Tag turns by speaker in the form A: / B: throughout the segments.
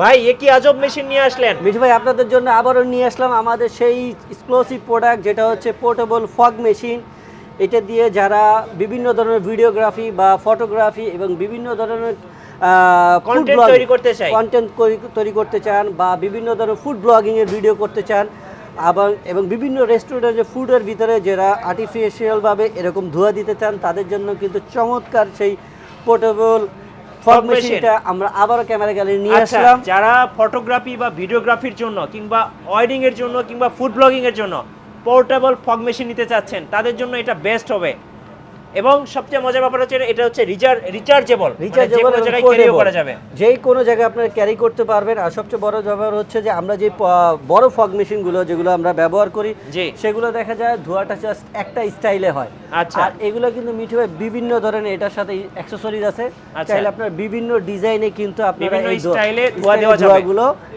A: ভাই এ কি আজব মেশিন নিয়ে আসলেন
B: মিঠু ভাই আপনাদের জন্য আবারও নিয়ে আসলাম আমাদের সেই এক্সক্লুসিভ প্রোডাক্ট যেটা হচ্ছে পোর্টেবল ফগ মেশিন এটা দিয়ে যারা বিভিন্ন ধরনের ভিডিওগ্রাফি বা ফটোগ্রাফি এবং বিভিন্ন ধরনের
A: Content তৈরি করতে চায়।
B: কন্টেন্ট তৈরি করতে চান বা বিভিন্ন ধরনের ফুড ব্লগিংয়ের ভিডিও করতে চান এবং এবং বিভিন্ন রেস্টুরেন্টের ফুডের ভিতরে যারা আর্টিফিশিয়ালভাবে এরকম ধোয়া দিতে চান তাদের জন্য কিন্তু চমৎকার সেই পোর্টেবল ফগ মেশিনটা আমরা আবারও ক্যামেরা গ্যালারি নিয়ে
A: আচ্ছা
B: আসলাম।
A: যারা ফটোগ্রাফি বা ভিডিওগ্রাফির জন্য কিংবা ওয়েডিং এর জন্য কিংবা ফুড ব্লগিং এর জন্য পোর্টেবল ফগ মেশিন নিতে চাচ্ছেন তাদের জন্য এটা বেস্ট হবে। এবং সবচেয়ে মজার ব্যাপার হচ্ছে এটা হচ্ছে রিচার্জ রিচার্জেবল
B: রিচার্জেবল
A: যে কোনো জায়গায় ক্যারিও করা যাবে।
B: যেই কোনো জায়গায় আপনারা ক্যারি করতে পারবেন। আর সবচেয়ে বড় ব্যাপার হচ্ছে যে আমরা যে বড় ফগ মেশিনগুলো যেগুলো আমরা ব্যবহার করি সেগুলো দেখা যায় ধোয়াটা জাস্ট একটা স্টাইলে হয়।
A: আচ্ছা।
B: আর এগুলো কিন্তু মিঠু ভাই বিভিন্ন ধরনের এটার সাথে অ্যাক্সেসরিজ আছে।
A: আচ্ছা।
B: চাইলে আপনার বিভিন্ন ডিজাইনে কিন্তু আপনারা এই
A: স্টাইলে ধোয়া দেওয়া যাবে।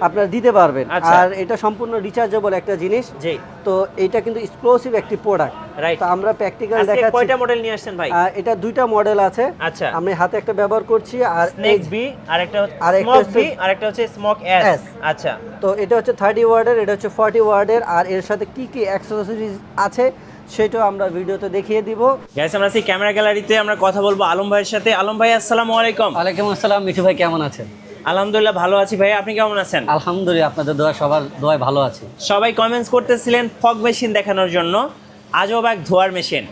B: আপনারা দিতে পারবেন।
A: আচ্ছা।
B: আর এটা সম্পূর্ণ রিচার্জেবল একটা জিনিস।
A: জি।
B: তো এটা কিন্তু এক্সক্লুসিভ একটি প্রোডাক্ট
A: রাইট
B: তো আমরা প্র্যাকটিক্যাল
A: আজকে
B: দেখাচ্ছি।
A: কয়টা মডেল নিয়ে আসছেন ভাই?
B: এটা দুইটা মডেল আছে।
A: আচ্ছা।
B: আমি হাতে একটা ব্যবহার করছি আর
A: স্নেক বি আর একটা হচ্ছে
B: আর একটা হচ্ছে-
A: বি আর একটা হচ্ছে স্মোক এস আচ্ছা।
B: তো এটা হচ্ছে থার্টি ওয়ার্ডের এটা হচ্ছে ফর্টি ওয়ার্ডের আর এর সাথে কি কি অ্যাক্সেসরিজ আছে সেটাও আমরা ভিডিওতে দেখিয়ে দিব।
A: গ্যাস আমরা আছি ক্যামেরা গ্যালারিতে আমরা কথা বলব আলম ভাইয়ের সাথে। আলম ভাই আসসালামু আলাইকুম।
B: ওয়ালাইকুম আসসালাম মিঠু ভাই কেমন আছেন?
A: আলহামদুলিল্লাহ ভালো আছি ভাই আপনি কেমন আছেন?
B: আলহামদুলিল্লাহ আপনাদের দোয়া সবার দোয়ায় ভালো আছে।
A: সবাই কমেন্টস করতেছিলেন ফগ মেশিন দেখানোর জন্য আজব এক ধোয়ার মেশিন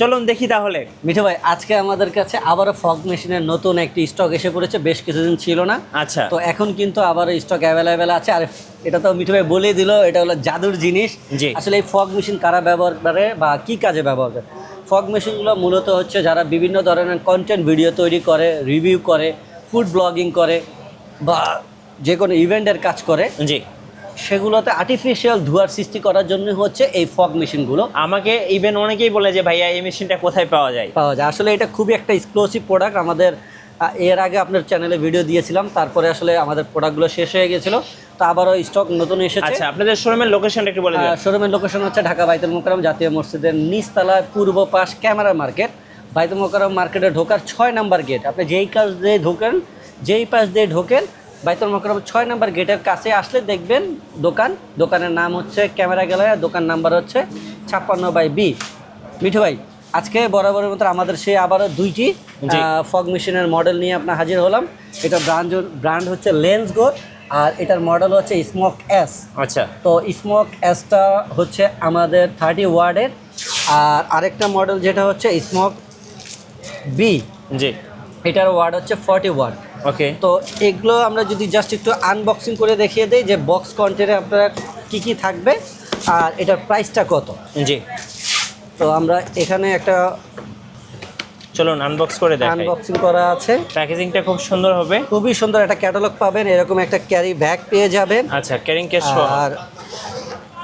A: চলুন দেখি তাহলে।
B: মিঠু ভাই আজকে আমাদের কাছে আবারও ফগ মেশিনের নতুন একটি স্টক এসে পড়েছে বেশ কিছুদিন ছিল না।
A: আচ্ছা।
B: তো এখন কিন্তু আবারও স্টক অ্যাভেলেবেল আছে। আর এটা তো মিঠু ভাই বলে দিল এটা হলো জাদুর জিনিস।
A: জি।
B: আসলে এই ফগ মেশিন কারা ব্যবহার করে বা কি কাজে ব্যবহার করে? ফগ মেশিনগুলো মূলত হচ্ছে যারা বিভিন্ন ধরনের কন্টেন্ট ভিডিও তৈরি করে রিভিউ করে ফুড ব্লগিং করে বা যে কোনো ইভেন্টের কাজ করে
A: জি।
B: সেগুলোতে আর্টিফিশিয়াল ধোঁয়ার সৃষ্টি করার জন্য হচ্ছে এই ফগ মেশিনগুলো।
A: আমাকে ইভেন অনেকেই বলে যে ভাইয়া এই মেশিনটা কোথায় পাওয়া যায়?
B: পাওয়া যায়। আসলে এটা খুবই একটা এক্সক্লুসিভ প্রোডাক্ট আমাদের এর আগে আপনার চ্যানেলে ভিডিও দিয়েছিলাম তারপরে আসলে আমাদের প্রোডাক্টগুলো শেষ হয়ে গেছিল তো আবারও স্টক নতুন এসেছে।
A: আচ্ছা আপনাদের শোরুমের লোকেশনটা একটু বলে
B: শোরুমের লোকেশন হচ্ছে ঢাকা বাইতুল মোকারম জাতীয় মসজিদের নিচতলায় পূর্ব পাশ ক্যামেরা মার্কেট। বাইতুল মোকারম মার্কেটে ঢোকার ছয় নাম্বার গেট। আপনি যেই কাজ দিয়ে ঢোকেন যেই পাশ দিয়ে ঢোকেন বাইতুল মোকারম ছয় নাম্বার গেটের কাছে আসলে দেখবেন দোকান। দোকানের নাম হচ্ছে ক্যামেরা গ্যালারি আর দোকান নাম্বার হচ্ছে ছাপ্পান্ন বাই বি। মিঠু ভাই আজকে বরাবরের মতো আমাদের সে আবারও দুইটি ফগ মেশিনের মডেল নিয়ে আপনার হাজির হলাম। এটা ব্র্যান্ড ব্র্যান্ড হচ্ছে লেন্স গো আর এটার মডেল হচ্ছে স্মোক এস।
A: আচ্ছা।
B: তো স্মোক এসটা হচ্ছে আমাদের থার্টি ওয়ার্ডের আর আরেকটা মডেল যেটা হচ্ছে স্মোক বি
A: জি।
B: এটার ওয়ার্ড হচ্ছে ফর্টি ওয়ার্ড
A: ওকে।
B: তো এগুলো আমরা যদি জাস্ট একটু আনবক্সিং করে দেখিয়ে দিই যে বক্স কন্টেন্টে আপনারা কী কী থাকবে আর এটার প্রাইসটা কত।
A: জি।
B: তো আমরা এখানে একটা
A: চলুন আনবক্স করে দেখাই।
B: আনবক্সিং করা আছে।
A: প্যাকেজিংটা খুব সুন্দর হবে।
B: খুবই সুন্দর একটা ক্যাটালগ পাবেন এরকম একটা ক্যারি ব্যাগ পেয়ে যাবেন।
A: আচ্ছা ক্যারিং কেস
B: আর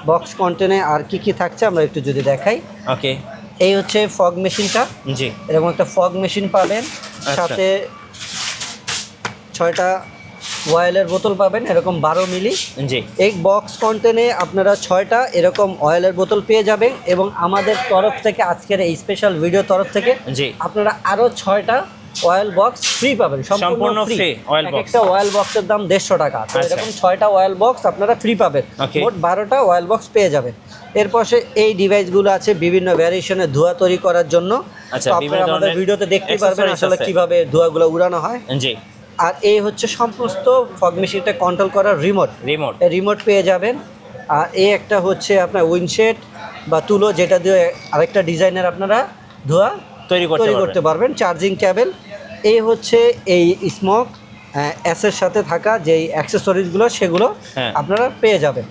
B: বক্স কন্টেনে আর কি কি থাকছে আমরা একটু যদি দেখাই।
A: ওকে।
B: এই হচ্ছে ফগ মেশিনটা।
A: জি।
B: এরকম একটা ফগ মেশিন পাবেন।
A: আচ্ছা।
B: সাথে ছয়টা অয়েলের বোতল পাবেন এরকম বারো মিলি।
A: জি।
B: এই বক্স কন্টেনে আপনারা ছয়টা এরকম অয়েলের বোতল পেয়ে যাবেন এবং আমাদের তরফ থেকে আজকের এই স্পেশাল ভিডিও তরফ থেকে
A: জি।
B: আপনারা আরও ছয়টা অয়েল বক্স ফ্রি পাবেন
A: সম্পূর্ণ
B: ফ্রি
A: oil box।
B: একটা অয়েল বক্সের দাম দেড়শো টাকা। তো
A: আচ্ছা।
B: এরকম ছয়টা অয়েল বক্স আপনারা ফ্রি পাবেন। মোট বারোটা অয়েল বক্স পেয়ে যাবেন। এরপর এই ডিভাইসগুলো আছে বিভিন্ন ভ্যারিয়েশনের ধোঁয়া তৈরি করার জন্য।
A: আচ্ছা,
B: আপনারা আমাদের ভিডিওতে দেখতে পারবেন আসলে। কীভাবে ধোঁয়াগুলো উড়ানো হয়।
A: জি।
B: আর এই হচ্ছে সমস্ত ফগ মেশিনটা কন্ট্রোল করার রিমোট
A: রিমোট
B: রিমোট পেয়ে যাবেন। আর এই একটা হচ্ছে আপনার উইন্ডশেড বা তুলো যেটা দিয়ে আরেকটা ডিজাইনের আপনারা ধোয়া
A: তৈরি করতে পারবেন।
B: চার্জিং ক্যাবেল এই হচ্ছে এই স্মক অ্যাসের সাথে থাকা যেই অ্যাক্সেসরিজগুলো সেগুলো
A: হ্যাঁ।
B: আপনারা পেয়ে যাবেন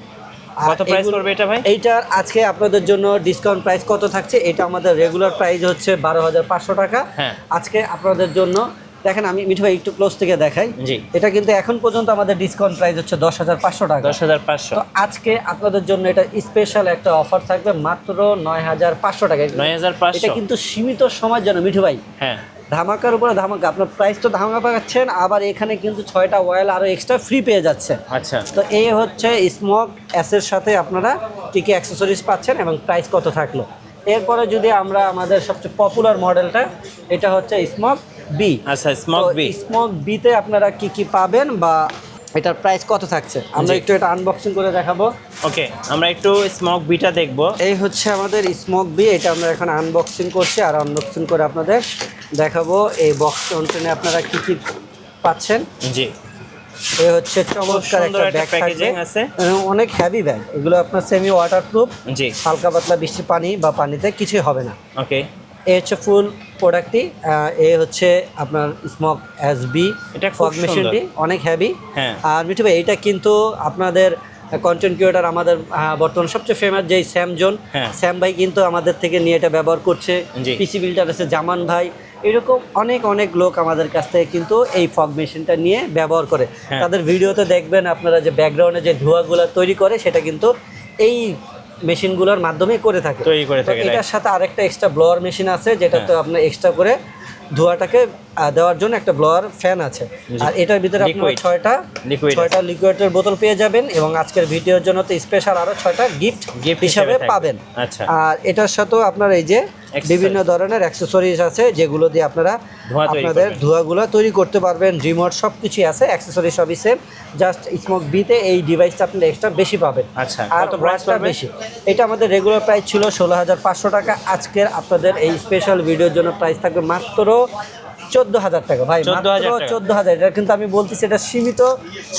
B: আর
A: কত প্রাইস
B: এগুলো-
A: এটা ভাই
B: এইটার আজকে আপনাদের জন্য ডিসকাউন্ট প্রাইস কত থাকছে এটা আমাদের রেগুলার প্রাইস হচ্ছে বারো হাজার পাঁচশো টাকা
A: হ্যাঁ।
B: আজকে আপনাদের জন্য দেখেন আমি মিঠু ভাই একটু ক্লোজ থেকে দেখাই।
A: জি।
B: এটা কিন্তু এখন পর্যন্ত আমাদের ডিসকাউন্ট প্রাইস হচ্ছে দশ হাজার পাঁচশো টাকা।
A: দশ হাজার পাঁচশো।
B: তো আজকে আপনাদের জন্য এটা স্পেশাল একটা অফার থাকবে মাত্র নয় হাজার পাঁচশো টাকা।
A: নয় হাজার পাঁচশো।
B: এটা কিন্তু সীমিত সময়ের জন্য মিঠু ভাই।
A: হ্যাঁ।
B: ধামাকার উপরে ধামাকা আপনার প্রাইস তো ধামাকা পাচ্ছেন আবার এখানে কিন্তু ছয়টা অয়েল আরও এক্সট্রা ফ্রি পেয়ে যাচ্ছে
A: আচ্ছা।
B: তো এই হচ্ছে স্মোক অ্যাসের সাথে আপনারা কী কী অ্যাক্সেসরিজ পাচ্ছেন এবং প্রাইস কত থাকল। এরপরে যদি আমরা আমাদের সবচেয়ে পপুলার মডেলটা এটা হচ্ছে স্মোক বি
A: আচ্ছা স্মোক বি
B: স্মোক বিতে আপনারা কি কি পাবেন বা এটার প্রাইস কত থাকছে? আমরা একটু এটা আনবক্সিং করে দেখাবো।
A: ওকে আমরা একটু স্মোক বিটা দেখব।
B: এই হচ্ছে আমাদের স্মক বি এটা আমরা এখন আনবক্সিং করছি আর আনবক্সিং করে আপনাদের দেখাবো এই বক্স কন্টেনে আপনারা কি কি পাচ্ছেন।
A: জি।
B: এই হচ্ছে চমৎকার একটা ব্যাগ
A: packaging আছে।
B: অনেক হেভি ব্যাগ এগুলো আপনার সেমি ওয়াটারপ্রুফ
A: জি।
B: হালকা পাতলা বৃষ্টি পানি বা পানিতে কিছুই হবে না।
A: ওকে
B: এই হচ্ছে ফুল প্রোডাক্টটি এ হচ্ছে আপনার স্মক এস বি
A: এটা
B: ফগ মেশিনটি অনেক হেভি
A: হ্যাঁ।
B: আর মিঠু ভাই এটা কিন্তু আপনাদের কন্টেন্ট ক্রিয়েটার আমাদের বর্তমান সবচেয়ে ফেমাস যেই স্যাম জোন
A: হ্যাঁ।
B: স্যাম ভাই কিন্তু আমাদের থেকে নিয়ে এটা ব্যবহার করছে পিসি বিল্ডার আছে জামান ভাই এরকম অনেক অনেক লোক আমাদের কাছ থেকে কিন্তু এই ফগ মেশিনটা নিয়ে ব্যবহার করে
A: হ্যাঁ।
B: তাদের ভিডিওতে দেখবেন আপনারা যে ব্যাকগ্রাউন্ডে যে ধোঁয়াগুলো তৈরি করে সেটা কিন্তু এই মেশিনগুলোর মাধ্যমে করে থাকে।
A: তৈরি করে থাকে,
B: এটার সাথে আরেকটা এক্সট্রা ব্লোয়ার মেশিন আছে যেটা তো। আপনার এক্সট্রা করে ধোয়াটাকে দেওয়ার জন্য একটা ব্লোয়ার ফ্যান আছে। আর এটার ভিতরে আপনারা ছয়টা
A: লিকুইড
B: ছয়টা লিকুইডের বোতল পেয়ে যাবেন এবং আজকের ভিডিওর জন্য তো স্পেশাল আরও ছয়টা গিফট
A: গিফট
B: হিসাবে পাবেন।
A: আচ্ছা।
B: আর এটার সাথেও আপনার এই যে। বিভিন্ন ধরনের অ্যাক্সেসরিজ আছে যেগুলো দিয়ে আপনারা আপনাদের ধোয়াগুলো তৈরি করতে পারবেন। রিমোট সব কিছুই আছে অ্যাক্সেসরি সবই সেম জাস্ট স্মোক বিতে এই ডিভাইসটা আপনি এক্সট্রা বেশি পাবেন।
A: আচ্ছা,
B: আর
A: পড়বে?
B: বেশি। এটা আমাদের রেগুলার প্রাইস ছিল ষোলো হাজার পাঁচশো টাকা। আজকের আপনাদের এই স্পেশাল ভিডিওর জন্য প্রাইস থাকবে মাত্র চোদ্দ হাজার টাকা ভাই
A: 14,000
B: মাত্র
A: টাকা।
B: চোদ্দ হাজার। এটা কিন্তু আমি বলতেছি এটা সীমিত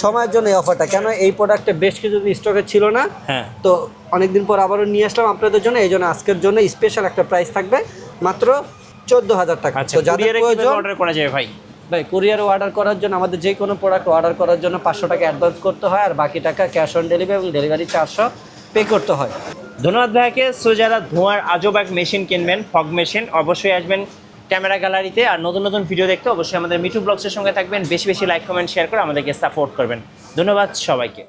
B: সময়ের জন্য এই অফারটা কেন এই প্রোডাক্টে বেশ কিছু স্টকে ছিল না?
A: হ্যাঁ।
B: তো অনেকদিন পর আবারও নিয়ে আসলাম আপনাদের জন্য এই জন্য আজকের জন্য স্পেশাল একটা প্রাইস থাকবে মাত্র চোদ্দ হাজার টাকা।
A: আচ্ছা
B: তো যাদের প্রয়োজন
A: অর্ডার করা যাবে ভাই?
B: ভাই কুরিয়ার অর্ডার করার জন্য আমাদের যে কোনো প্রোডাক্ট অর্ডার করার জন্য পাঁচশো টাকা অ্যাডভান্স করতে হয় আর বাকি টাকা ক্যাশ অন ডেলিভারি এবং ডেলিভারি চারশো পে করতে হয়।
A: ধন্যবাদ ভাইকে। সো যারা ধোঁয়ার আজব এক মেশিন কিনবেন ফগ মেশিন অবশ্যই আসবেন ক্যামেরা গ্যালারিতে আর নতুন নতুন ভিডিও দেখতে অবশ্যই আমাদের মিঠু ব্লগসের সঙ্গে থাকবেন। বেশি বেশি লাইক কমেন্ট শেয়ার করে আমাদেরকে সাপোর্ট করবেন। ধন্যবাদ সবাইকে।